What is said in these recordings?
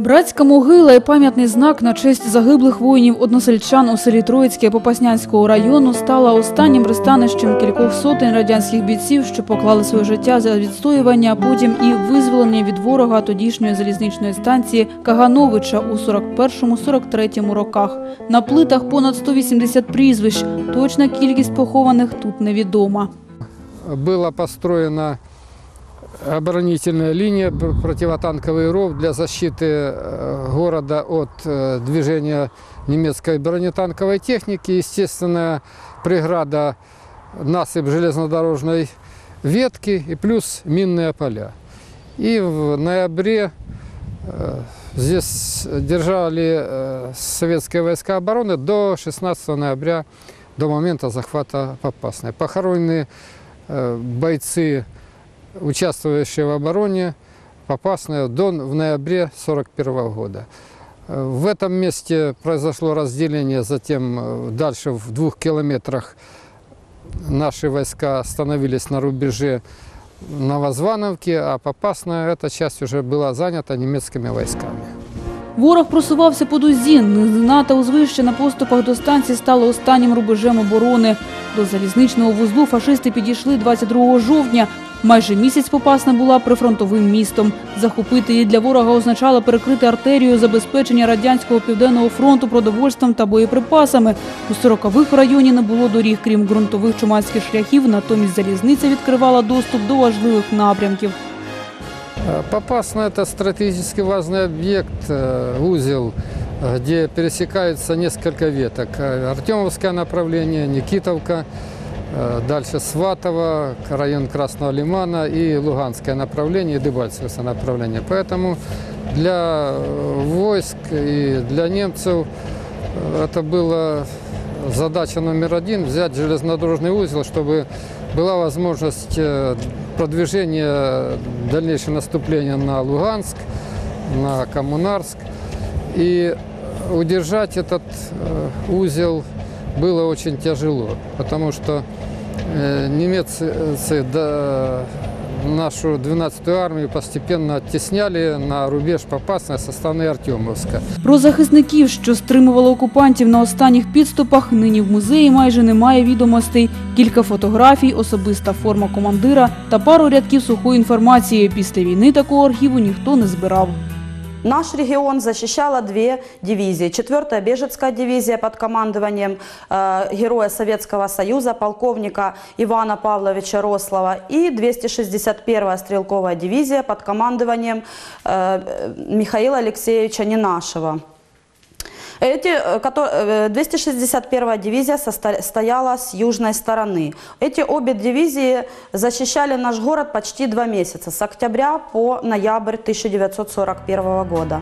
Братська могила і пам'ятний знак на честь загиблих воїнів односельчан у селі Троїцьке Попаснянського району стала останнім пристанищем кількох сотень радянських бійців, що поклали своє життя за відстоювання, а потім і визволення від ворога тодішньої залізничної станції Кагановича у 41-43 роках. На плитах понад 180 прізвищ. Точна кількість похованих тут невідома. была построена оборонительная линия, пр- противотанковый ров для защиты э, города от э, движения немецкой бронетанковой техники. Естественная преграда насыпь железнодорожной ветки и плюс минные поля. И в ноябре э, здесь держали советские войска обороны до 16 ноября, до момента захвата Попасной. Похоронены бойцы, участвующие в обороне Попасной до, в ноябре 1941 года. В этом месте произошло разделение, затем э, дальше в двух километрах наши войска остановились на рубеже Новозвановки, а Попасная эта часть уже была занята немецкими войсками. Ворог просувався по дузі. Низина та узвище на поступах до станції стало останнім рубежем оборони. До залізничного вузлу фашисти підійшли 22 жовтня. Майже місяць Попасна була прифронтовим містом. Захопити її для ворога означало перекрити артерію забезпечення радянського південного фронту продовольством та боєприпасами. У 40-х районі не було доріг, крім ґрунтових чумацьких шляхів. Натомість залізниця відкривала доступ до важливих напрямків. Э, Попасна – это стратегически важный объект, э, узел, э, где пересекаются несколько веток. Э, Артемовское направление, Никитовка, э, дальше Сватово, к- район Красного Лимана и Луганское направление, и Дебальцевское направление. Поэтому для э, войск и для немцев э, это была задача номер один – взять железнодорожный узел, чтобы была возможность э, продвижения, дальнейшего наступления на Луганск, на Коммунарск. И удержать этот э, узел было очень тяжело, потому что э, немцы да, нашу 12-ю армію постепенно оттісняли на рубеж Попасне со стороны Артемовска. Про захисників, що стримували окупантів на останніх підступах, нині в музеї майже немає відомостей. Кілька фотографій, особиста форма командира та пару рядків сухої інформації. Після війни такого архіву ніхто не збирав. Наш регион защищала две дивизии. 4-я Бежецкая дивизия под командованием э, героя Советского Союза, полковника Ивана Павловича Рослова, и 261-я стрелковая дивизия под командованием э, Михаила Алексеевича Ненашева. Эти, э, кото- э, 261-я дивизия состо- стояла с южной стороны. Эти обе дивизии защищали наш город почти два месяца, с октября по ноябрь 1941 года.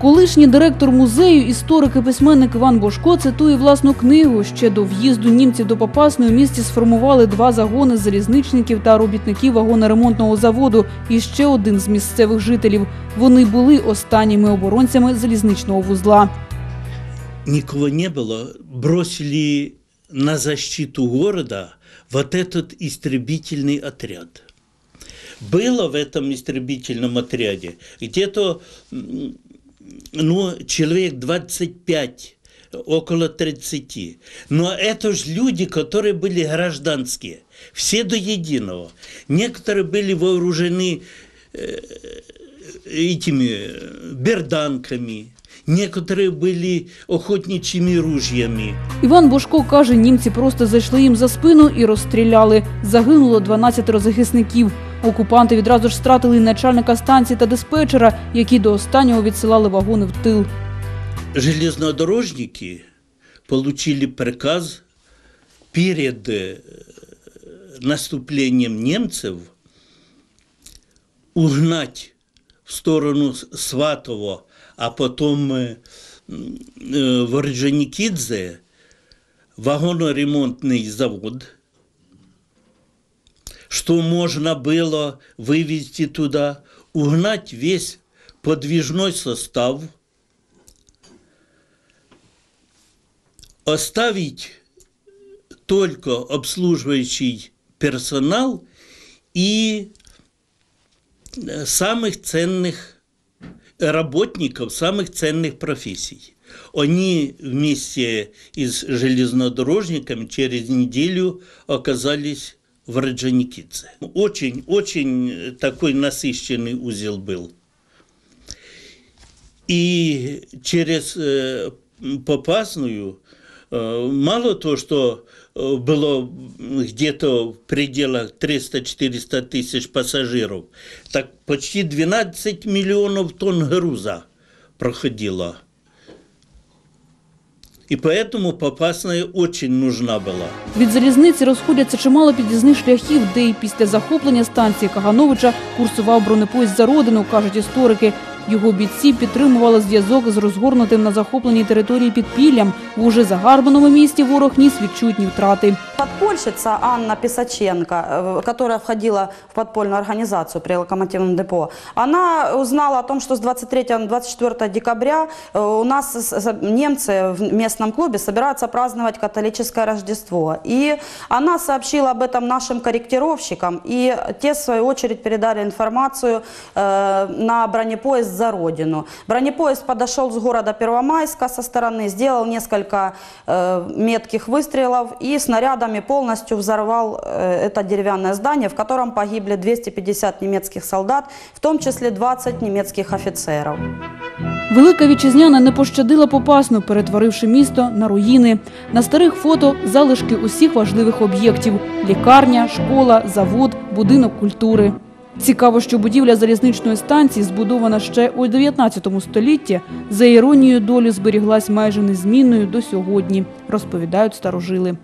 Колишній директор музею, історик і письменник Іван Бошко цитує власну книгу. Ще до в'їзду німців до Попасної у місті сформували два загони залізничників та робітників вагоноремонтного заводу і ще один з місцевих жителів. Вони були останніми оборонцями залізничного вузла. Никого не было, бросили на защиту города вот этот истребительный отряд. Было в этом истребительном отряде где-то ну, человек 25, около 30. Но это же люди, которые были гражданские, все до единого. Некоторые были вооружены э, этими э, берданками, некоторые были охотничьими ружьями. Іван Бошко каже, німці просто зайшли їм за спину і розстріляли. Загинуло 12 захисників. Окупанти відразу ж стратили і начальника станції та диспетчера, які до останнього відсилали вагони в тил. Железнодорожники получили приказ перед э, наступлением немцев угнать В сторону Сватово, а потом э, в Орджоникидзе вагоноремонтный завод, что можно было вывести туда, угнать весь подвижной состав, оставить только обслуживающий персонал и самых ценных работников самых ценных профессий. Они вместе с железнодорожниками через неделю оказались в Орджоникидзе. Очень-очень такой насыщенный узел был. И через э, Попасную э, мало то, что э, было где-то в пределах 300-400 тысяч пассажиров, так почти 12 миллионов тонн груза проходило. И поэтому Попасная очень нужна была. Від залізниці розходяться чимало під'їзних шляхів, де і після захоплення станції Кагановича курсував бронепоїзд за родину, кажуть історики. Його бійці підтримували зв'язок з розгорнутим на захопленій території підпіллям. В уже загарбаному місті ворог ніс відчутні втрати. Подпольщица Анна Писаченко, э, которая входила в подпольную организацию при локомотивном депо, она узнала о том, что с 23 на 24 декабря э, у нас с- с- немцы в местном клубе собираются праздновать католическое Рождество. И она сообщила об этом нашим корректировщикам, и те, в свою очередь, передали информацию э, на бронепоезд за родину. Бронепоезд подошел с города Первомайска со стороны, сделал несколько э, метких выстрелов и снарядами полностью взорвал э, это деревянное здание, в котором погибли 250 немецких солдат, в том числе 20 немецких офицеров. Велика вітчизняна не пощадила Попасну, перетворивши місто на руїни. На старих фото залишки усіх важливих об'єктів – лікарня, школа, завод, будинок культури. Цікаво, що будівля залізничної станції, збудована ще у 19 столітті, за іронією долі зберіглась майже незмінною до сьогодні, розповідають старожили.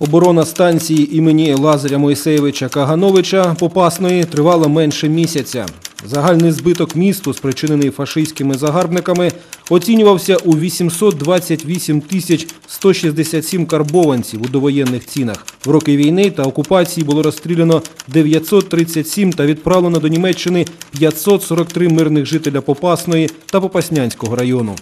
Оборона станції імені Лазаря Мойсеєвича Кагановича Попасної тривала менше місяця. Загальний збиток місту, спричинений фашистськими загарбниками, оцінювався у 828 тисяч 167 карбованців у довоєнних цінах. В роки війни та окупації було розстріляно 937 та відправлено до Німеччини 543 мирних жителя Попасної та Попаснянського району.